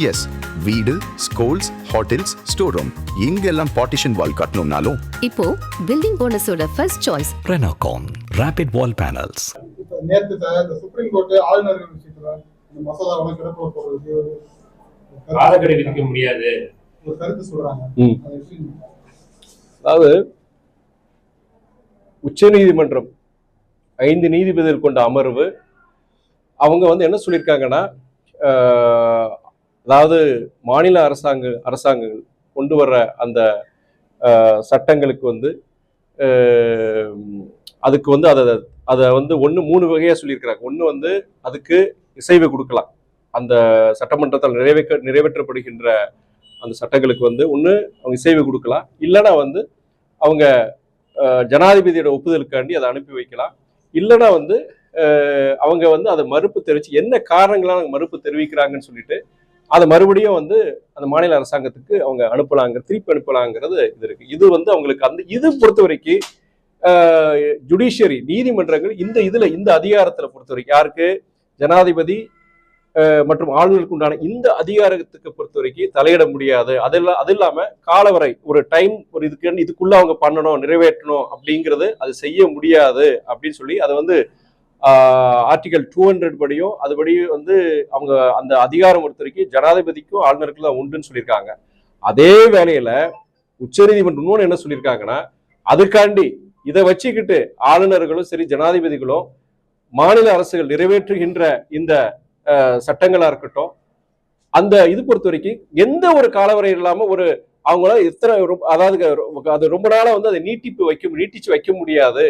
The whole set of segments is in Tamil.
எஸ் வீடு ஸ்கூல்ஸ் ஹோட்டல்ஸ் ஸ்டோர் ரூம் இங்கெல்லாம் பார்ட்டிஷன் வால் கட்டணும்னாலும். இப்போ building போனஸோட first choice Renocon Rapid Wall Panels. இப்ப நேத்து சார் இந்த சுப்ரீம் கோர்ட் ஆளுநர்கள் விஷயத்துல இந்த கிடப்பில் போடுறதுக்கு ஒரு கருத்து- காலக்கெடு விதிக்க முடியாது. ஒரு கருத்து சொல்றாங்க. அதாவது உச்சநீதிமன்றம் ஐந்து நீதிபதிகள் கொண்ட அமர்வு அவங்க வந்து என்ன சொல்லியிருக்காங்கன்னா அதாவது மாநில அரசாங்க அரசாங்கங்கள் கொண்டு வர்ற அந்த சட்டங்களுக்கு வந்து அதுக்கு வந்து அதை அதை வந்து ஒன்று மூணு வகையாக சொல்லியிருக்கிறாங்க. ஒன்று வந்து அதுக்கு இசைவு கொடுக்கலாம். அந்த சட்டமன்றத்தால் நிறைவேற்ற நிறைவேற்றப்படுகின்ற அந்த சட்டங்களுக்கு வந்து ஒன்று அவங்க இசைவு கொடுக்கலாம். இல்லைன்னா வந்து அவங்க ஜனாதிபதியோட ஒப்புதலுக்காண்டி அதை அனுப்பி வைக்கலாம். இல்லைன்னா வந்து அவங்க வந்து அதை மறுப்பு தெரிவிச்சு என்ன காரணங்களாக மறுப்பு தெரிவிக்கிறாங்கன்னு சொல்லிட்டு அதை மறுபடியும் வந்து அந்த மாநில அரசாங்கத்துக்கு அவங்க அனுப்பலாங்க திருப்பி அனுப்பலாங்கிறது இது இருக்கு. இது வந்து அவங்களுக்கு அந்த இது பொறுத்த வரைக்கும் ஜுடிஷியரி நீதிமன்றங்கள் இந்த இதுல இந்த அதிகாரத்துல பொறுத்த வரைக்கும் யாருக்கு? ஜனாதிபதி மற்றும் ஆளுநருக்கு உண்டான இந்த அதிகாரத்துக்கு பொறுத்த வரைக்கும் தலையிட முடியாது. அதெல்லாம் அது இல்லாம காலவரை ஒரு டைம் ஒரு இதுக்கு இதுக்குள்ள அவங்க பண்ணணும் நிறைவேற்றணும் அப்படிங்கிறது அது செய்ய முடியாது அப்படின்னு சொல்லி அதை வந்து ஆர்டிகல் டூ ஹண்ட்ரட் படியும் அதுபடி வந்து அவங்க அந்த அதிகாரம் பொறுத்த வரைக்கும் ஜனாதிபதிக்கும் ஆளுநருக்கும் தான் உண்டுன்னு சொல்லியிருக்காங்க. அதே வேளையில உச்சநீதிமன்றம் என்ன சொல்லியிருக்காங்கன்னா அதுக்காண்டி இதை வச்சுக்கிட்டு ஆளுநர்களும் சரி ஜனாதிபதிகளும் மாநில அரசுகள் நிறைவேற்றுகின்ற இந்த சட்டங்களா இருக்கட்டும் அந்த இது பொறுத்த வரைக்கும் எந்த ஒரு காலவரை இல்லாம ஒரு அவங்களால எத்தனை அதாவது அது ரொம்ப நாளா வந்து அதை நீட்டிப்பு வைக்க நீட்டிச்சு வைக்க முடியாது.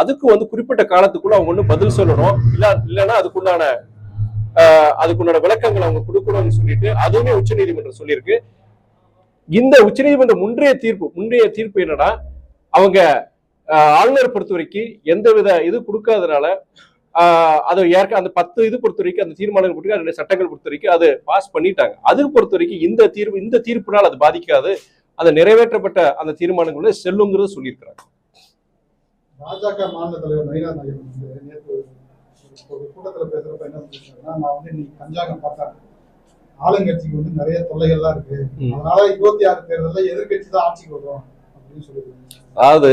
அதுக்கு வந்து குறிப்பிட்ட காலத்துக்குள்ள அவங்க ஒண்ணு பதில் சொல்லணும். இல்ல இல்லைன்னா அதுக்குண்டான அதுக்குண்டான விளக்கங்களை அவங்க கொடுக்கணும்னு சொல்லிட்டு அதுவுமே உச்சநீதிமன்றம் சொல்லியிருக்கு. இந்த உச்சநீதிமன்ற முன்றைய தீர்ப்பு முன்றைய தீர்ப்பு என்னன்னா அவங்க ஆளுநர் பொறுத்த வரைக்கும் எந்தவித இது கொடுக்காதனால அது ஏற்க அந்த பத்து இது பொறுத்த வரைக்கும் அந்த தீர்மானங்கள் பொறுத்த வரைக்கும் சட்டங்கள் பொறுத்த வரைக்கும் அது பாஸ் பண்ணிட்டாங்க. அது பொறுத்த வரைக்கும் இந்த தீர்ப்பு இந்த தீர்ப்பினால் அது பாதிக்காது. அந்த நிறைவேற்றப்பட்ட அந்த தீர்மானங்களோட செல்லுங்கிறது சொல்லியிருக்கிறாங்க. பாஜக மாநில தலைவர் நயினா நாயகன் வந்து நேற்று ஒரு- கூட்டத்துல பேசுறப்ப என்ன சொல்லியிருக்காருன்னா நான் வந்து இன்னைக்கு கஞ்சாகம் பார்த்தேன் ஆளுங்கட்சிக்கு வந்து நிறைய தொல்லைகள்லாம் இருக்கு. அதனால இருபத்தி ஆறு தேர்தலில் எதிர்கட்சி தான் ஆட்சிக்கு வரும் அப்படின்னு சொல்லியிருக்காங்க. அதாவது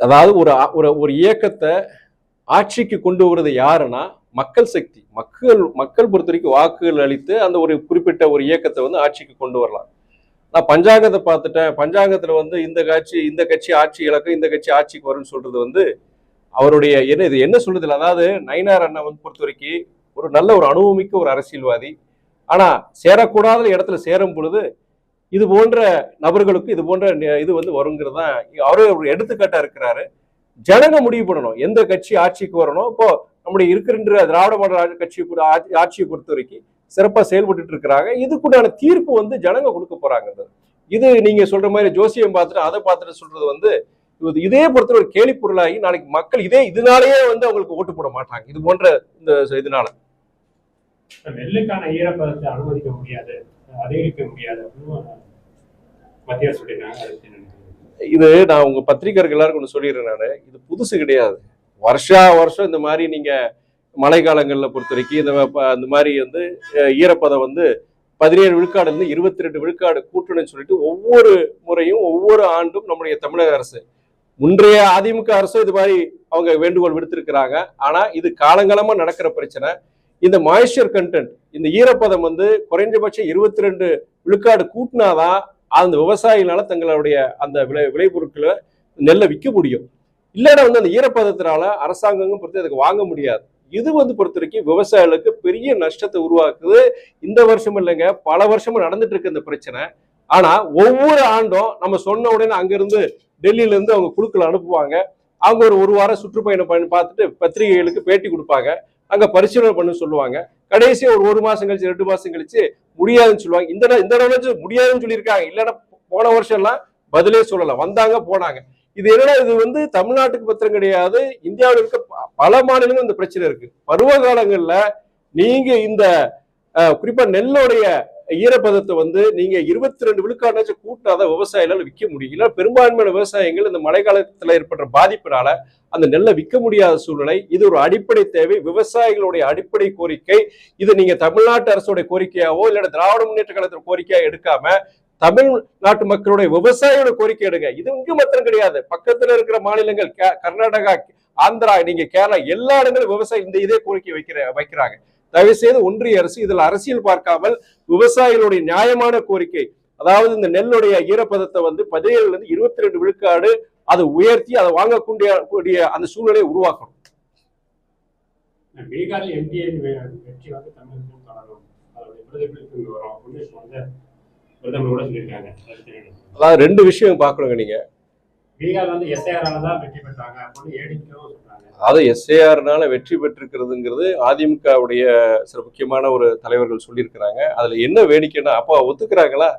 அதாவது ஒரு ஒரு ஒரு இயக்கத்தை ஆட்சிக்கு கொண்டு வருவது யாருன்னா மக்கள் சக்தி. மக்கள் மக்கள் பொறுத்த வரைக்கும் வாக்குகள் அளித்து அந்த ஒரு குறிப்பிட்ட ஒரு இயக்கத்தை வந்து ஆட்சிக்கு கொண்டு வரலாம். நான் பஞ்சாங்கத்தை பார்த்துட்டேன். பஞ்சாங்கத்தில் வந்து இந்த கட்சி இந்த கட்சி ஆட்சி இலக்கம் இந்த கட்சி ஆட்சிக்கு வரும்னு சொல்றது வந்து அவருடைய என்ன இது என்ன சொல்றது இல்லை அதாவது நயினார் அண்ணன் வந்து பொறுத்த வரைக்கும் ஒரு நல்ல ஒரு அனுபவமிக்க ஒரு அரசியல்வாதி. ஆனா சேரக்கூடாத இடத்துல சேரும் பொழுது இது போன்ற நபர்களுக்கு இது போன்ற இது வந்து வருங்கிறது தான் அவரே ஒரு எடுத்துக்காட்டா இருக்கிறாரு. ஜனங்க முடிவு பண்ணணும். எந்த கட்சி ஆட்சிக்கு வரணும்? இப்போ நம்முடைய இருக்கின்ற திராவிட மாடல் கட்சி கூட ஆட்சி- ஆட்சியை பொறுத்த வரைக்கும் சிறப்பா செயல்பட்டு இருக்கிறாங்க. இதுக்குண்டான தீர்ப்பு வந்து ஜனங்க கொடுக்க போறாங்க. இது. நீங்க சொல்ற மாதிரி ஜோசியம் பார்த்துட்டு அதை பார்த்துட்டு சொல்றது வந்து இது இதே பொறுத்த ஒரு கேலி பொருளாகி நாளைக்கு மக்கள் இதே இதனாலேயே வந்து அவங்களுக்கு ஓட்டு போட மாட்டாங்க. இது போன்ற இந்த இதனால. நெல்லுக்கான ஈரப்பதத்தை அனுமதிக்க முடியாது அதிகரிக்க முடியாது மத்திய? இது நான் உங்க பத்திரிகையாளர்கள் எல்லாருக்கும் ஒன்று சொல்லிடுறேன் நான். இது புதுசு கிடையாது. வருஷா வருஷம் இந்த மாதிரி நீங்க மழை காலங்களில் பொறுத்த வரைக்கும் இந்த அந்த மாதிரி வந்து ஈரப்பதம் வந்து பதினேழு விழுக்காடுலேருந்து இருபத்தி ரெண்டு விழுக்காடு கூட்டணும்னு சொல்லிட்டு ஒவ்வொரு முறையும் ஒவ்வொரு ஆண்டும் நம்முடைய தமிழக அரசு. முன்றைய அதிமுக அரசும் இது மாதிரி அவங்க வேண்டுகோள் விடுத்திருக்கிறாங்க. ஆனால் இது காலங்காலமாக நடக்கிற பிரச்சனை. இந்த மாய்ஸ்சர் கண்டென்ட் இந்த ஈரப்பதம் வந்து குறைஞ்சபட்சம் இருபத்தி ரெண்டு விழுக்காடு கூட்டினாதான் அந்த விவசாயிகளால தங்களுடைய அந்த விளை விளைபொருட்களை நெல்லை விற்க முடியும். இல்லைன்னா வந்து அந்த ஈரப்பதத்தினால அரசாங்கமும் பொறுத்து அதுக்கு வாங்க முடியாது. இது வந்து பொறுத்த வரைக்கும் விவசாயிகளுக்கு பெரிய நஷ்டத்தை உருவாக்குது. இந்த வருஷம் இல்லைங்க பல வருஷமும் நடந்துட்டு இருக்கு இந்த பிரச்சனை. ஆனா ஒவ்வொரு ஆண்டும் நம்ம சொன்ன உடனே அங்கிருந்து டெல்லியில இருந்து அவங்க குழுக்கள் அனுப்புவாங்க. அவங்க ஒரு ஒரு வாரம் சுற்றுப்பயணம் பண்ணி பார்த்துட்டு பத்திரிகைகளுக்கு பேட்டி கொடுப்பாங்க. அங்க பரிசீலனை பண்ண சொல்லுவாங்க. கடைசியா ஒரு ஒரு மாசம் கழிச்சு ரெண்டு மாசம் கழிச்சு முடியாதுன்னு சொல்லுவாங்க. இந்த இந்த தடவை முடியாதுன்னு சொல்லியிருக்காங்க. இல்லைன்னா போன வருஷம்லாம் பதிலே சொல்லலாம் வந்தாங்க போனாங்க. இது என்னன்னா இது வந்து தமிழ்நாட்டுக்கு பத்திரம் கிடையாது. இந்தியாவில் இருக்க பல மாநிலங்கள் இந்த பிரச்சனை இருக்கு. பருவ காலங்கள்ல நீங்க இந்த குறிப்பா நெல்லுடைய ஈரப்பதத்தை வந்து நீங்க இருபத்தி ரெண்டு விழுக்காடாச்சும் கூட்டாதான் விவசாயிகளால் விற்க முடியும் பெரும்பான்மையான விவசாயிகள் இந்த மழை ஏற்படுற பாதிப்பினால அந்த நெல்லை விற்க முடியாத சூழ்நிலை. இது ஒரு அடிப்படை தேவை. விவசாயிகளுடைய அடிப்படை கோரிக்கை. இது நீங்க தமிழ்நாட்டு அரசுடைய கோரிக்கையாவோ இல்லை திராவிட முன்னேற்ற கழகத்தின் கோரிக்கையா எடுக்காம தமிழ்நாட்டு மக்களுடைய விவசாயியோட கோரிக்கை எடுங்க. இது இங்கு மாத்திரம் கிடையாது. பக்கத்துல இருக்கிற மாநிலங்கள் கே- கர்நாடகா ஆந்திரா நீங்க கேரளா எல்லா இடங்களும் விவசாயி இந்த இதே கோரிக்கை வைக்கிற வைக்கிறாங்க. தயவு செய்து ஒன்றிய அரசு இதுல அரசியல் பார்க்காமல் விவசாயிகளுடைய நியாயமான கோரிக்கை அதாவது இந்த நெல்லுடைய ஈரப்பதத்தை வந்து பதினேழுல இருந்து இருபத்தி ரெண்டு விழுக்காடு அதை உயர்த்தி அதை வாங்கக்கூடிய கூடிய அந்த சூழ்நிலையை உருவாக்கணும். பீகாரில் எம்டிஏ வெற்றி வந்து தமிழகம் தொடரும். அதோட பிரதிபலிப்பு வரும். அப்படின்னு சொன்னேன் பிரதமர் கூட சொல்லியிருக்காங்க? அதாவது ரெண்டு விஷயம் பார்க்கணுங்க நீங்க. பீகார் வந்து எஸ்ஐஆரால தான் வெற்றி பெற்றாங்க அப்படின்னு அதாவது எஸ்ஏஆர்னால வெற்றி பெற்றிருக்கிறதுங்கிறது அதிமுகவுடைய சில முக்கியமான ஒரு தலைவர்கள் சொல்லியிருக்கிறாங்க. அதுல என்ன வேடிக்கைன்னா அப்போ ஒத்துக்கிறாங்களா?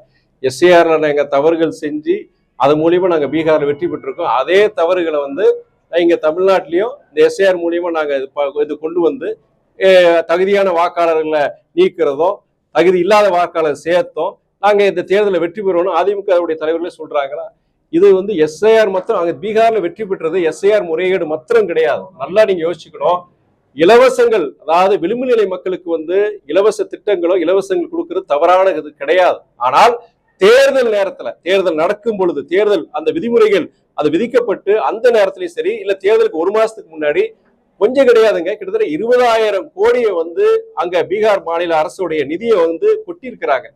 எஸ்ஏஆர்ல எங்க தவறுகள் செஞ்சு அது மூலியமா நாங்க பீகார்ல வெற்றி பெற்றிருக்கோம். அதே தவறுகளை வந்து இங்க தமிழ்நாட்டிலையும் இந்த எஸ்ஏஆர் மூலியமா நாங்க இது ப- இது கொண்டு வந்து தகுதியான வாக்காளர்களை நீக்கிறதும் தகுதி இல்லாத வாக்காளர் சேர்த்தோம் அங்கே இந்த தேர்தலில் வெற்றி பெறுவோம்னு அதிமுகவுடைய தலைவர்களே சொல்றாங்களா? இது வந்து எஸ்ஐஆர் மாத்திரம் அங்கே பீகார்ல வெற்றி பெற்றது எஸ்ஐஆர் முறைகேடு மாத்திரம் கிடையாது. நல்லா நீங்க யோசிச்சுக்கணும். இலவசங்கள் அதாவது விளிம்பு நிலை மக்களுக்கு வந்து இலவச திட்டங்களோ இலவசங்கள் கொடுக்கறது தவறான இது கிடையாது. ஆனால் தேர்தல் நேரத்துல தேர்தல் நடக்கும் பொழுது தேர்தல் அந்த விதிமுறைகள் அது விதிக்கப்பட்டு அந்த நேரத்திலையும் சரி இல்ல தேர்தலுக்கு ஒரு மாசத்துக்கு முன்னாடி கொஞ்சம் கிடையாதுங்க. கிட்டத்தட்ட இருபதாயிரம் கோடியை வந்து அங்க பீகார் மாநில அரசுடைய நிதியை வந்து கொட்டியிருக்கிறாங்க.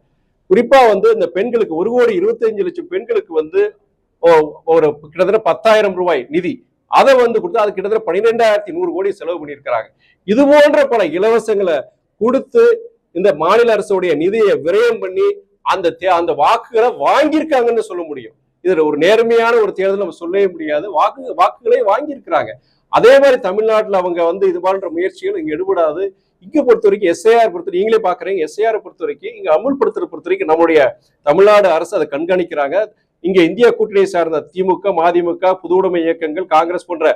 குறிப்பா வந்து இந்த பெண்களுக்கு ஒரு கோடி இருபத்தஞ்சு லட்சம் பெண்களுக்கு வந்து ஓ- ஒரு கிட்டத்தட்ட பத்தாயிரம் ரூபாய் நிதி. அதை வந்து கொடுத்து அது கிட்டத்தட்ட பன்னிரெண்டாயிரத்தி நூறு கோடி செலவு பண்ணியிருக்கிறாங்க. இது போன்ற பல இலவசங்களை கொடுத்து இந்த மாநில அரசுடைய நிதியை விரயம் பண்ணி அந்த தே- அந்த வாக்குகளை வாங்கியிருக்காங்கன்னு சொல்ல முடியும். இதுல ஒரு நேர்மையான ஒரு தேர்தல் நம்ம சொல்லவே முடியாது. வாக்கு வாக்குகளை வாங்கியிருக்கிறாங்க. அதே மாதிரி தமிழ்நாட்டில் அவங்க வந்து இது போன்ற முயற்சிகள் இங்கே எடுபடாது. இங்கே பொறுத்த வரைக்கும் எஸ்ஐஆர் பொறுத்த நீங்களே பார்க்குறீங்க. எஸ்ஐஆர் பொறுத்த வரைக்கும் இங்கே அமுல்படுத்துகிற பொறுத்த வரைக்கும் நம்முடைய தமிழ்நாடு அரசு அதை கண்காணிக்கிறாங்க. இங்கே இந்தியா கூட்டணியை சார்ந்த திமுக மதிமுக புதுவுடைமை இயக்கங்கள் காங்கிரஸ் போன்ற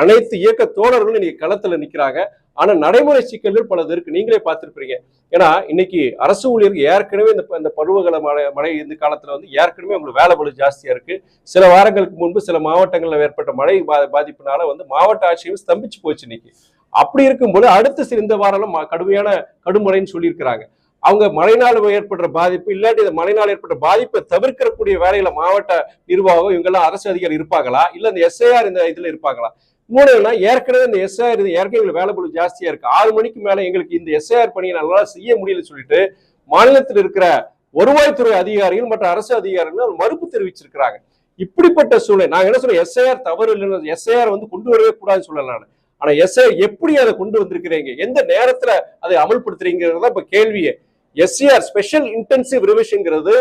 அனைத்து இயக்க தோழர்களும் இன்னைக்கு களத்தில் நிற்கிறாங்க. ஆனா நடைமுறை சிக்கல்கள் பலது இருக்கு. நீங்களே பார்த்துருப்பீங்க. ஏன்னா இன்னைக்கு அரசு ஊழியர்கள் ஏற்கனவே இந்த இந்த பருவகால மழை மழை இந்த காலத்துல வந்து ஏற்கனவே உங்களுக்கு வேலை பழு ஜாஸ்தியா இருக்கு. சில வாரங்களுக்கு முன்பு சில மாவட்டங்களில் ஏற்பட்ட மழை பா- பாதிப்புனால வந்து மாவட்ட ஆட்சியும் ஸ்தம்பிச்சு போச்சு இன்னைக்கு. அப்படி இருக்கும்போது அடுத்த சில இந்த வாரம் கடுமையான கடுமுறைன்னு சொல்லியிருக்கிறாங்க. அவங்க மழைநாள் ஏற்படுற பாதிப்பு இல்லாட்டி இந்த மழைநாள் ஏற்பட்ட பாதிப்பை தவிர்க்கக்கூடிய வேலையில மாவட்ட நிர்வாகம் இவங்கெல்லாம் அரசு அதிகாரி இருப்பாங்களா? இல்ல இந்த எஸ்ஐஆர் இந்த இதுல இருப்பாங்களா? மூணுன்னா ஏற்கனவே இந்த எஸ்ஐஆர் இது ஏற்கனவே எங்களுக்கு வேலை பளு ஜாஸ்தியா இருக்கு. ஆறு மணிக்கு மேல எங்களுக்கு இந்த எஸ்ஐஆர் பணியை நல்லா செய்ய முடியலன்னு சொல்லிட்டு மாநிலத்தில் இருக்கிற வருவாய்த்துறை அதிகாரிகள் மற்ற அரசு அதிகாரிகள் மறுப்பு தெரிவிச்சிருக்கிறாங்க. இப்படிப்பட்ட சூழ்நிலை நாங்க என்ன சொல்றோம் எஸ்ஐஆர் தவறு இல்லைன்னு எஸ்ஐஆர் வந்து கொண்டு வரவே கூடாதுன்னு சொல்லல நான். ஆனா எஸ்ஐஆர் எப்படி அதை கொண்டு வந்திருக்கிறீங்க? எந்த நேரத்துல அதை அமல்படுத்துறீங்கிறது தான் இப்ப கேள்வியே. எஸ்சிஆர் ஸ்பெஷல் இன்டென்சிவ் ரிவிஷன்ங்கிறது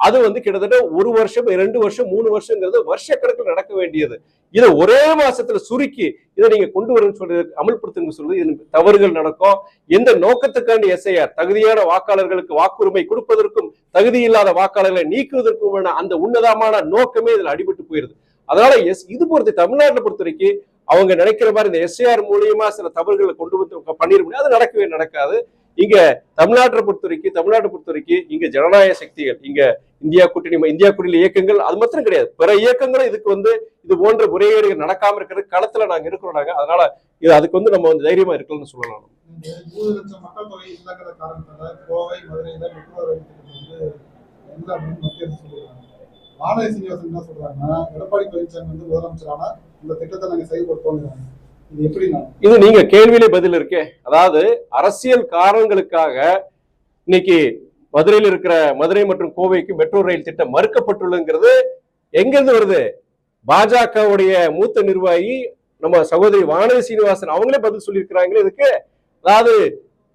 அது வந்து கிட்டத்தட்ட ஒரு வருஷம் ரெண்டு வருஷம் மூணு வருஷங்கிறது வருஷ கணக்கில் நடக்க வேண்டியது. இதை ஒரே மாசத்துல சுருக்கி இதை நீங்க கொண்டு வரணும்னு சொல்றது அமல்படுத்துங்க சொல்றது இது தவறுகள் நடக்கும். எந்த நோக்கத்துக்கான எஸ்ஐஆர் தகுதியான வாக்காளர்களுக்கு வாக்குரிமை கொடுப்பதற்கும் தகுதி இல்லாத வாக்காளர்களை நீக்குவதற்கும் அந்த உன்னதமான நோக்கமே இதுல அடிபட்டு போயிருது. அதனால எஸ் இது பொறுத்து தமிழ்நாட்டை பொறுத்த வரைக்கும் அவங்க நினைக்கிற மாதிரி இந்த எஸ்ஐஆர் மூலியமா சில தவறுகளை கொண்டு வந்து பண்ணிட முடியாது அது நடக்கவே நடக்காது. இங்க தமிழ்நாட்டை பொறுத்த வரைக்கும் தமிழ்நாட்டை பொறுத்த வரைக்கும் இங்க ஜனநாயக சக்திகள் இங்க இந்தியா கூட்டணி இந்தியா கூட்டணி இயக்கங்கள் அது மாத்திரம் கிடையாது. பிற இயக்கங்களும் இதுக்கு வந்து இது போன்ற முறைகேடுகள் நடக்காம இருக்கிற களத்துல நாங்க இருக்கிறோம் நாங்க. அதனால இது அதுக்கு வந்து நம்ம வந்து தைரியமா இருக்கலாம்னு சொல்லலாம். இந்த லட்சம் மக்கள் தொகை காரணத்தால கோவை மதுரை வந்து வானதி சீனிவாசன் என்ன சொல்றாங்கன்னா எடப்பாடி பழனிசாமி வந்து முதலமைச்சரான இந்த திட்டத்தை நாங்க செயல்படுத்தோம் இது எப்படி இது நீங்க கேள்வியிலே பதில் இருக்கே. அதாவது அரசியல் காரணங்களுக்காக இன்னைக்கு மதுரையில் இருக்கிற மதுரை மற்றும் கோவைக்கு மெட்ரோ ரயில் திட்டம் மறுக்கப்பட்டுள்ளங்கிறது எங்கிருந்து வருது? பாஜகவுடைய மூத்த நிர்வாகி நம்ம சகோதரி வானதி சீனிவாசன் அவங்களே பதில் சொல்லியிருக்கிறாங்களே இதுக்கு. அதாவது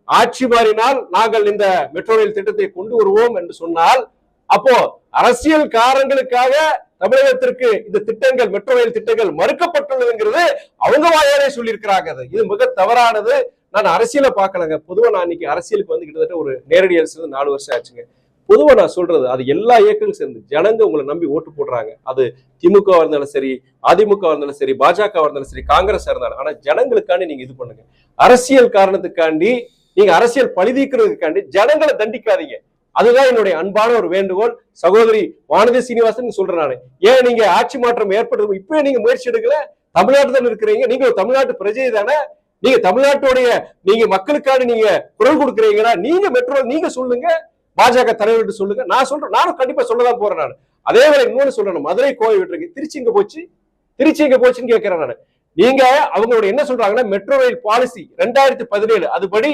ஆட்சி மாறினால் நாங்கள் இந்த மெட்ரோ ரயில் திட்டத்தை கொண்டு வருவோம் என்று சொன்னால் அப்போ அரசியல் காரணங்களுக்காக தமிழகத்திற்கு இந்த திட்டங்கள் மெட்ரோ ரயில் திட்டங்கள் மறுக்கப்பட்டுள்ளதுங்கிறது அவங்க வாயாலே சொல்லியிருக்கிறாங்க அது. இது மிக தவறானது. நான் அரசியலை பார்க்கலங்க. பொதுவா நான் இன்னைக்கு அரசியலுக்கு வந்து கிட்டத்தட்ட ஒரு நேரடி அரசு நாலு வருஷம் ஆச்சுங்க. பொதுவா நான் சொல்றது அது எல்லா இயக்கங்களும் சேர்ந்து ஜனங்க உங்களை நம்பி ஓட்டு போடுறாங்க. அது திமுக இருந்தாலும் சரி அதிமுக இருந்தாலும் சரி பாஜக இருந்தாலும் சரி காங்கிரஸ் இருந்தாலும் ஆனா ஜனங்களுக்காண்டி நீங்க இது பண்ணுங்க. அரசியல் காரணத்துக்காண்டி நீங்க அரசியல் பழி தீர்க்கிறதுக்காண்டி ஜனங்களை தண்டிக்காதீங்க. அதுதான் என்னுடைய அன்பான ஒரு வேண்டுகோள். சகோதரி வானதி சீனிவாசன் சொல்றேன் நான். ஏன் நீங்க ஆட்சி மாற்றம் ஏற்படுது இப்பவே நீங்க முயற்சி எடுக்கல? தமிழ்நாட்டுல தான் இருக்கிறீங்க. நீங்க ஒரு தமிழ்நாட்டு பிரஜை தானே? நீங்க தமிழ்நாட்டுடைய நீங்க மக்களுக்கான நீங்க குரல் கொடுக்குறீங்கன்னா நீங்க மெட்ரோ நீங்க சொல்லுங்க. பாஜக தலைவர்கிட்ட சொல்லுங்க. நான் சொல்றேன். நானும் கண்டிப்பா சொல்லதான் போறேன் நான். அதே வேலை இன்னொன்னு சொல்றேன் மதுரை கோவை விட்டுருக்கு. திருச்சி இங்க போச்சு? திருச்சி இங்க போச்சுன்னு கேட்கிறேன் நான். நீங்க அவங்களோட என்ன சொல்றாங்கன்னா மெட்ரோ ரயில் பாலிசி ரெண்டாயிரத்தி பதினேழு. அதுபடி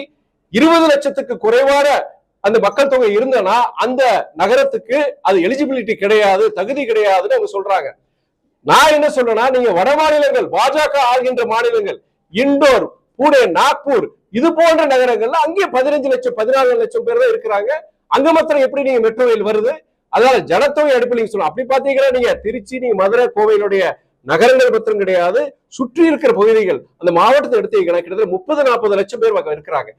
இருபது லட்சத்துக்கு குறைவான அந்த மக்கள் தொகை இருந்தனா அந்த நகரத்துக்கு அது எலிஜிபிலிட்டி கிடையாது தகுதி கிடையாதுன்னு அவங்க சொல்றாங்க. நான் என்ன சொல்றேன்னா நீங்க வட மாநிலங்கள் பாஜக ஆகின்ற மாநிலங்கள் இண்டோர் பூனே நாக்பூர் இது போன்ற நகரங்கள்ல அங்கே பதினஞ்சு லட்சம் பதினாலு லட்சம் பேர் தான் இருக்கிறாங்க. அங்க மாத்திரம் எப்படி நீங்க மெட்ரோ ரயில் வருது? அதனால ஜனத்தொகை அடுப்பு நீங்க சொல்லணும் அப்படி பாத்தீங்கன்னா நீங்க திருச்சி நீங்க மதுரை கோவையினுடைய நகரங்கள் மாத்திரம் கிடையாது. சுற்றி இருக்கிற பகுதிகள் அந்த மாவட்டத்தை எடுத்தீங்கன்னா கிட்டத்தட்ட முப்பது நாற்பது லட்சம் பேர் இருக்கிறாங்க.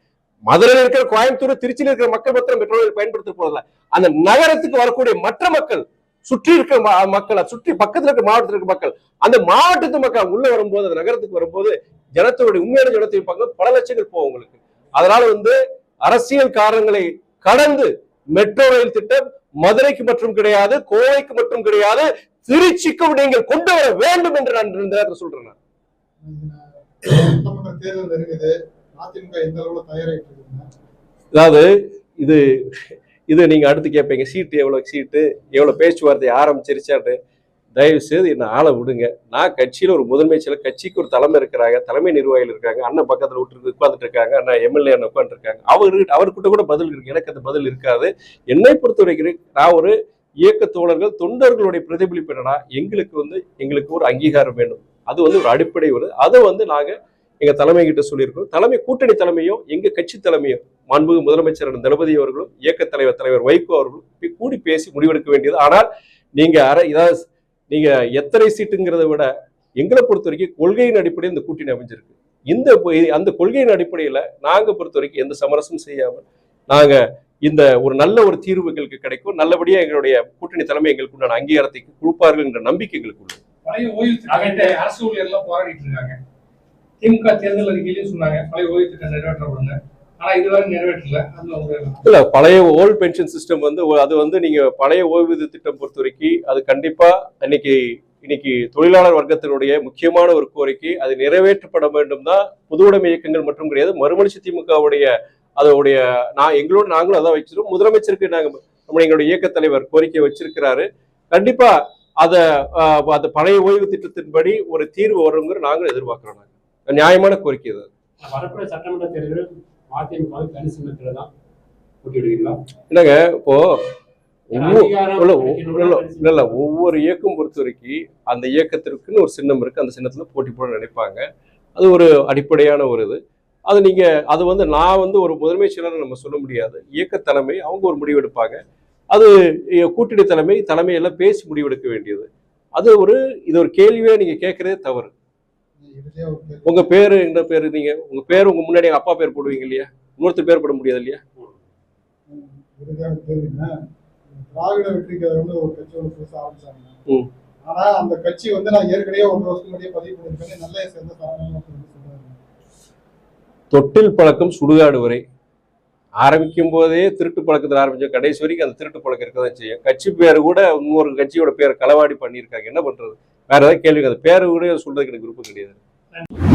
மதுரையில் இருக்கிற கோயம்புத்தூர் திருச்சியில் இருக்கிற மக்கள் மாத்திரம் பெட்ரோல் பயன்படுத்த போறதில்ல. அந்த நகரத்துக்கு வரக்கூடிய மற்ற மக்கள் சுற்றி இருக்கிற மக்களை மக்கள் சுற்றி பக்கத்துல இருக்கிற மாவட்டத்தில் இருக்கிற மக்கள் அந்த மாவட்டத்து மக்கள் உள்ள வரும்போது அந்த நகரத்துக்கு வரும்போது ஜனத்தோட உண்மையான ஜனத்தை பார்க்க பல லட்சங்கள் போகும் உங்களுக்கு. அதனால வந்து அரசியல் காரணங்களை கடந்து மெட்ரோ ரயில் திட்டம் மதுரைக்கு மட்டும் கிடையாது கோவைக்கு மட்டும் கிடையாது திருச்சிக்கும் நீங்கள் கொண்டு வர வேண்டும் என்று நான் இந்த நேரத்தில் சொல்றேன் தேர்தல் நெருங்குது அதிமுக எந்த அளவுல தயாராகிட்டு இருக்குங்க? அதாவது இது இது நீங்க அடுத்து கேட்பீங்க சீட்டு எவ்வளவு சீட்டு எவ்வளவு பேச்சுவார்த்தை ஆரம்பிச்சிருச்சாட்டு தயவு செய்து என்ன ஆளை விடுங்க. நான் கட்சியில ஒரு முதன்மை செயலர் கட்சிக்கு ஒரு தலைமை இருக்கிறாங்க தலைமை நிர்வாகிகள் இருக்காங்க அண்ணன் பக்கத்துல விட்டு உட்கார்ந்துட்டு இருக்காங்க அண்ணன் எம்எல்ஏ அண்ணன் உட்காந்துருக்காங்க அவரு அவர்கிட்ட கூட பதில் இருக்கு எனக்கு அந்த பதில் இருக்காது. என்னை பொறுத்த வரைக்கும் நான் ஒரு இயக்க தோழர்கள் தொண்டர்களுடைய பிரதிபலிப்பு என்னன்னா எங்களுக்கு வந்து எங்களுக்கு ஒரு அங்கீகாரம் வேணும். அது வந்து ஒரு அடிப்படை ஒரு அதை வந்து நாங்கள் எங்க தலைமை கிட்ட சொல்லியிருக்கோம். தலைமை கூட்டணி தலைமையும் எங்க கட்சி தலைமையும் மாண்புமிகு முதலமைச்சர் தளபதி அவர்களும் இயக்க தலைவர் தலைவர் வைகோ அவர்களும் கூடி பேசி முடிவெடுக்க வேண்டியது. ஆனால் நீங்க அரை இதாவது நீங்க எத்தனை சீட்டுங்கிறத விட எங்களை பொறுத்த வரைக்கும் கொள்கையின் அடிப்படையில் இந்த கூட்டணி அமைஞ்சிருக்கு. இந்த அந்த கொள்கையின் அடிப்படையில நாங்க பொறுத்த வரைக்கும் எந்த சமரசமும் செய்யாமல் நாங்க இந்த ஒரு நல்ல ஒரு தீர்வு எங்களுக்கு கிடைக்கும். நல்லபடியா எங்களுடைய கூட்டணி தலைமை எங்களுக்கு உண்டான அங்கீகாரத்தை கொடுப்பார்கள் என்ற நம்பிக்கை எங்களுக்கு திட்டத்தை அரசு ஊழியர்லாம் போராடிட்டு இருக்காங்க. திமுக தேர்தல் அறிக்கையிலையும் சொன்னாங்க. பழைய ஓய்வு திட்டம் நிறைவேற்றப்படுங்க ஆனா இதுவரை நிறைவேற்றல. இல்ல பழைய ஓல்டு பென்ஷன் சிஸ்டம் வந்து அது வந்து நீங்க பழைய ஓய்வூதிய திட்டம் பொறுத்த வரைக்கும் அது கண்டிப்பா இன்னைக்கு இன்னைக்கு தொழிலாளர் வர்க்கத்தினுடைய முக்கியமான ஒரு கோரிக்கை. அது நிறைவேற்றப்பட வேண்டும் தான் புதுவுடைமை இயக்கங்கள் மட்டும் கிடையாது மறுமலர்ச்சி திமுகவுடைய அதோடைய நான் எங்களோட நாங்களும் அதான் வச்சிருக்கோம். முதலமைச்சருக்கு நாங்க நம்ம எங்களுடைய இயக்க தலைவர் கோரிக்கை வச்சிருக்கிறாரு. கண்டிப்பா அத அந்த பழைய ஓய்வு திட்டத்தின்படி ஒரு தீர்வு வருங்கிற நாங்களும் எதிர்பார்க்கிறோம் நியாயமான கோரிக்கை அது வரக்கூடிய சட்டமன்ற தேர்தலில் அதிமுக தனி சின்னத்துல தான் என்னங்க இப்போ இல்ல, ஒவ்வொரு இயக்கம் பொறுத்த வரைக்கும் அந்த இயக்கத்திற்குன்னு ஒரு சின்னம் இருக்கு அந்த சின்னத்துல போட்டி போட நினைப்பாங்க. அது ஒரு அடிப்படையான ஒரு இது. அது நீங்க அது வந்து நான் வந்து ஒரு முதன்மை செயலர் நம்ம சொல்ல முடியாது. இயக்க தலைமை அவங்க ஒரு முடிவு எடுப்பாங்க அது கூட்டணி தலைமை தலைமையெல்லாம் பேசி முடிவெடுக்க வேண்டியது. அது ஒரு இது ஒரு கேள்வியே நீங்க கேட்கறதே தவறு. உங்க பேரு என்ன பேரு நீங்க உங்க பேர் உங்க முன்னாடி எங்க அப்பா பேர் போடுவீங்க இல்லையா? இன்னொருத்தர் பேர் போட முடியாது இல்லையா? ஒரு திராவிட வெற்றி கழகம்னு ஒரு கட்சி ஒன்று புதுசா ஆரம்பிச்சாங்க. ஆனா அந்த கட்சி வந்து நான் ஏற்கனவே ஒன்றரை வருஷத்துக்கு முன்னாடியே பதிவு பண்ணிருக்கேன் நல்ல சேர்ந்த தொட்டில் பழக்கம் சுடுகாடு வரை. ஆரம்பிக்கும் போதே திருட்டு பழக்கத்தில் ஆரம்பிச்ச கடைசி வரைக்கும் அந்த திருட்டு பழக்கம் இருக்க தான் செய்யும். கட்சி பேர் கூட இன்னொரு கட்சியோட பேரை களவாடி பண்ணியிருக்காங்க. என்ன பண்றது? வேற ஏதாவது கேள்வி அந்த பேரை கூட சொல்றதுக்கு எனக்கு விருப்பம் கிடையாது. and